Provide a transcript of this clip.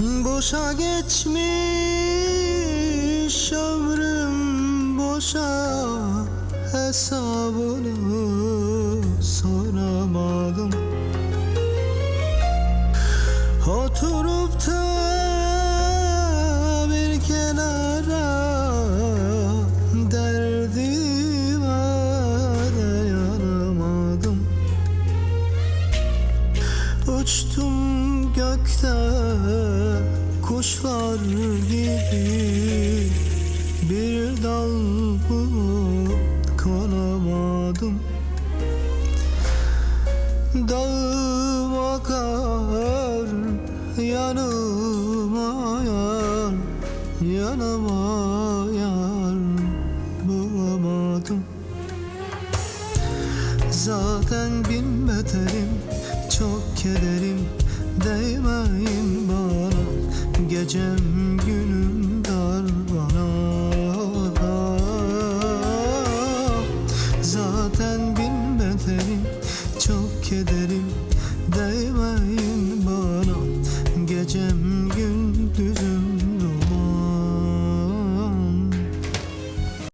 Boşa geçmiş ömrüm boşa hesabını soramadım. Oturup da bir kenara derdime dayanamadım Uçtum gökte kuşlar gibi Bir dal bulup konamadım Dağıma kar yanıma yar Yanıma yar bulamadım. Zaten bin beterim Çok kederim Değmeyin Gecem günüm dar bana Zaten bin beterim Çok kederim